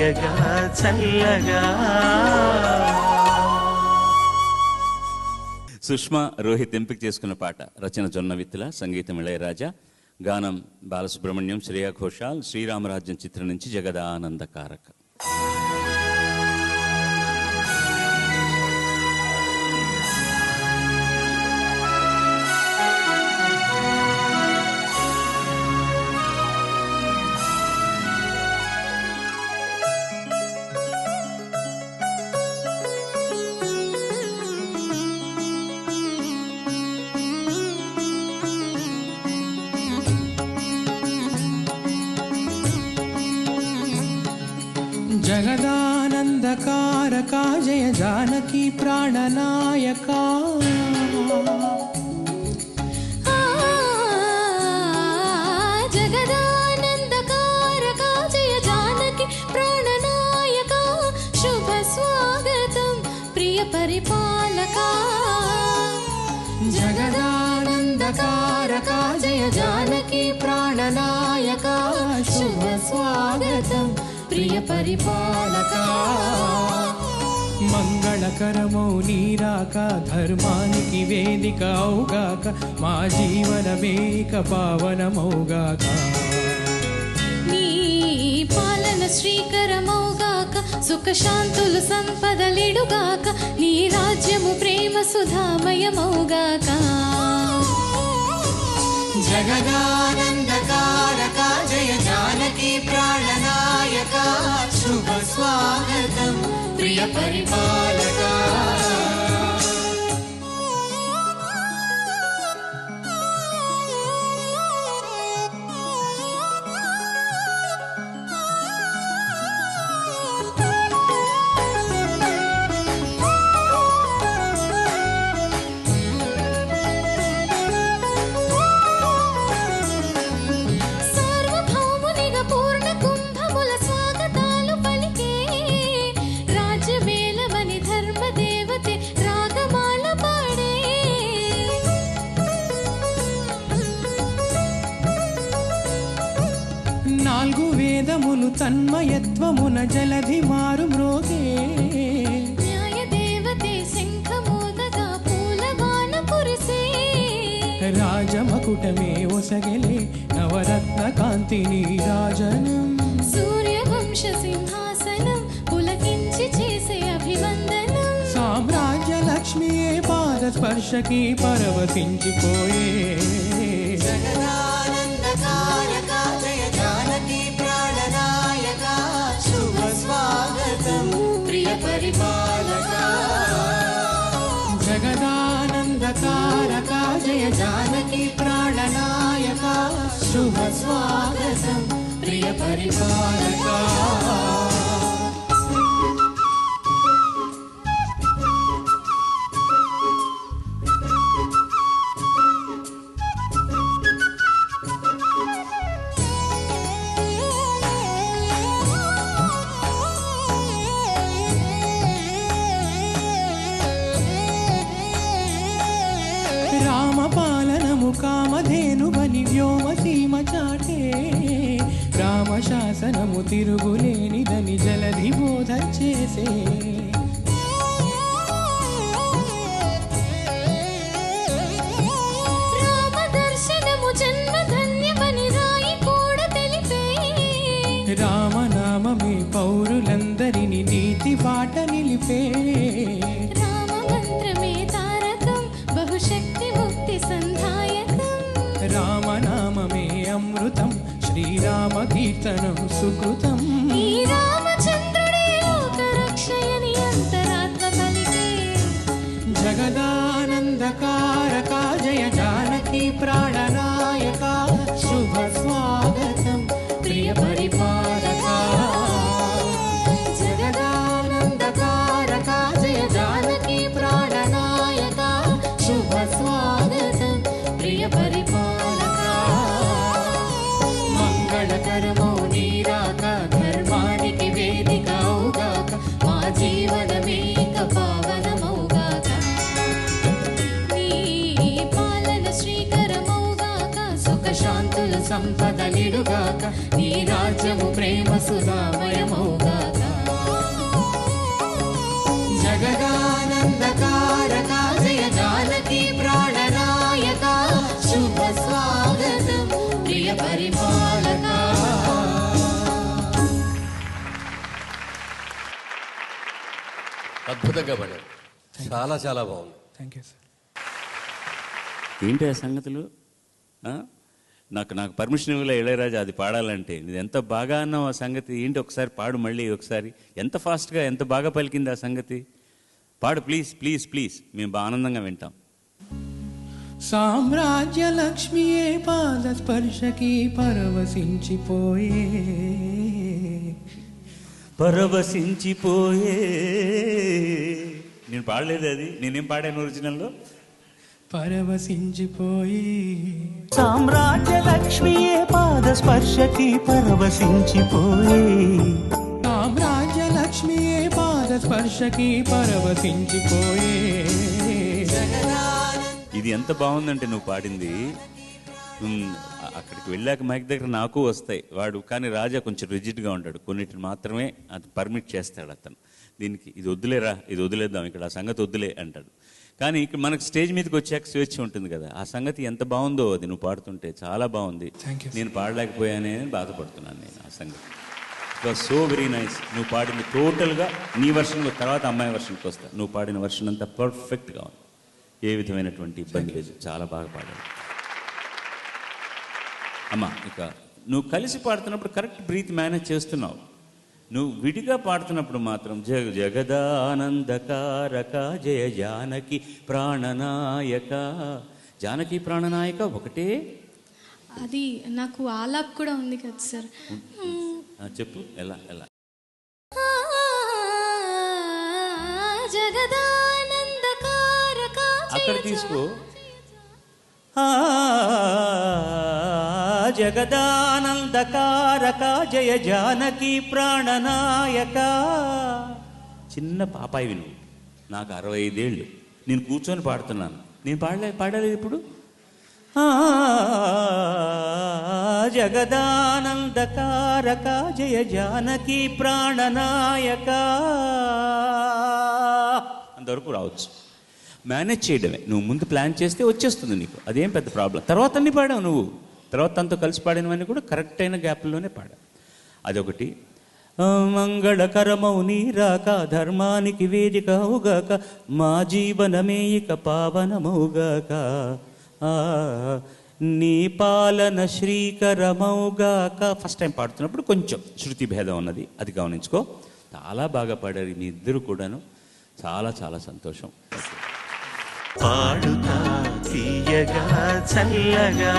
తీయగా చల్లగా. సుష్మా రోహిత్ ఎంపిక చేసుకున్న పాట రచన జొన్న విత్తుల సంగీతం ఇళయరాజా. గానం బాలసుబ్రహ్మణ్యం శ్రేయా ఘోషాల్ శ్రీరామరాజ్యం చిత్రం నుంచి జగదానందకారక జగదానందకారకా. जगदानन्दकारका जय जानकी प्राणनायका। जगदानन्दकारका जय जानकी प्राणनायका। शुभस्वागतं प्रियपरिपालका जगदानन्दकारका जय जानकी प्राणनायका। शुभ ప్రియ పరిపాలకా. మంగళకరమో నీరాక ధర్మానికి వేదిక అవుగాక మా జీవనమేక పావనమౌగాక నీ పాలన శ్రీకరమౌగాక సుఖ శాంతులు సంపదలిడుగాక నీ రాజ్యము ప్రేమ సుధామయమౌగాక जगदानन्दकारका जय जानकी प्राणनायका। शुभस्वागतम् प्रियपरिपा వేదములు తన్మయత్వమున జలధి మారు మ్రోగే రాజమకుటమే ఒసగెలే నవరత్న కాంతిని రాజనం. సూర్యవంశ సింహాసనం పులకించి చేసే అభివందనం. సామ్రాజ్య లక్ష్మియే పాద స్పర్శకి పరవశించిపోయే. జగదానందకారక జయ జానకి ప్రాణనాయక శుభ స్వాగతం ప్రియ పరిపాలక రామపాలనము కామధేను బలి వ్యోమసీమ చాటే. రామశాసనము తిరుగులేనిదని జలధి బోధ చేసే. రామ రామనామమే పౌరులందరిని నీతి బాట నిలిపే. सुकृतं श्रीरामकीर्तनं सुकृतम्। సంపద నిడుగాక నీ రాజ్యము ప్రేమ సుధామయమౌగాక జగదానందకారక జయ జానకి ప్రాణనాయక శుభ స్వాగతం ప్రియ పరిపాలక. అద్భుతంగా పడారు. చాలా చాలా బాగుంది. థ్యాంక్ యూ సార్ ఏంటి ఆ సంగతులు? నాకు నాకు పర్మిషన్ ఇవ్వలే ఇళయరాజా అది పాడాలంటే. ఇది ఎంత బాగా అన్నావు ఆ సంగతి? ఏంటి ఒకసారి పాడు మళ్ళీ ఒకసారి. ఎంత ఫాస్ట్గా ఎంత బాగా పలికింది ఆ సంగతి? పాడు ప్లీజ్ ప్లీజ్ ప్లీజ్. మేము బాగా ఆనందంగా వింటాం. సామ్రాజ్య లక్ష్మియే పాద స్పర్శకి పరవశించిపోయే. పరవశించిపోయే. నేను పాడలేదు అది. నేనేం పాడాను ఒరిజినల్లో పరవశించిపోయే. సామ్రాజ్య లక్ష్మియే పాద స్పర్శకి పరవశించిపోయే. సామ్రాజ్య లక్ష్మియే పాద స్పర్శకి పరవశించిపోయే. ఇది ఎంత బాగుందంటే నువ్వు పాడింది. ఉమ్, అ- అక్కడికి వెళ్ళాక మైక్ దగ్గర నాకు వస్తాయి. వాడు కానీ రాజా కొంచెం రిజిడ్గా ఉంటాడు. కొన్నిటిని మాత్రమే అది పర్మిట్ చేస్తాడు అతను. దీనికి ఇది వద్దులేరా? ఇది వదిలేద్దాం. ఇక్కడ ఆ సంగతి వద్దులే అంటాడు. కానీ ఇక్కడ మనకు స్టేజ్ మీదకి వచ్చాక స్వేచ్ఛ ఉంటుంది కదా. ఆ సంగతి ఎంత బాగుందో అది నువ్వు పాడుతుంటే చాలా బాగుంది. నేను పాడలేకపోయానే అని బాధపడుతున్నాను నేను ఆ సంగతి. It was so very nice నువ్వు పాడింది టోటల్గా నీ వర్షన్లో తర్వాత అమ్మాయి వర్షన్కి వస్తా. నువ్వు పాడిన వర్షన్ అంతా పర్ఫెక్ట్గా ఉంది. ఏ విధమైనటువంటి ఇబ్బంది లేదు. చాలా బాగా పాడావు. అమ్మా ఇక నువ్వు కలిసి పాడుతున్నప్పుడు కరెక్ట్ బ్రీత్ మేనేజ్ చేస్తున్నావు. నువ్వు విడిగా పాడుతున్నప్పుడు మాత్రం జగ జగదానందకారక జయ జానకి ప్రాణనాయక. జానకి ప్రాణనాయక ఒకటే? అది నాకు ఆలాప్ కూడా ఉంది కదా సార్. చెప్పు ఎలా ఎలా? జగదానందకారక అక్కడ తీసుకో. జగదానందకారక జయ జానకి ప్రాణనాయక. చిన్న పాపాయి నువ్వు. నాకు అరవై ఐదేళ్ళు నేను కూర్చొని పాడుతున్నాను. నేను పాడలే పాడలేదు ఇప్పుడు? జగదానందకారక జయ జానకి ప్రాణనాయక. అంతవరకు రావచ్చు. మేనేజ్ చేయడమే. నువ్వు ముందు ప్లాన్ చేస్తే వచ్చేస్తుంది నీకు. అదేం పెద్ద ప్రాబ్లం. తర్వాత అన్ని పాడావు నువ్వు. తర్వాత తనతో కలిసి పాడినవన్నీ కూడా కరెక్ట్ అయిన గ్యాప్లోనే పాడారు అదొకటి. ఆ, మంగళకరమౌ నీరాక ధర్మానికి వేదిక అవుగాక మా జీవనమే ఇక పావనమౌగాక. నీ పాలన శ్రీకరమౌగాక. ఫస్ట్ టైం పాడుతున్నప్పుడు కొంచెం శృతి భేదం ఉన్నది అది గమనించుకో. చాలా బాగా పాడారు మీ ఇద్దరు కూడాను. చాలా చాలా సంతోషం. పాడుతా తీయగా చల్లగా.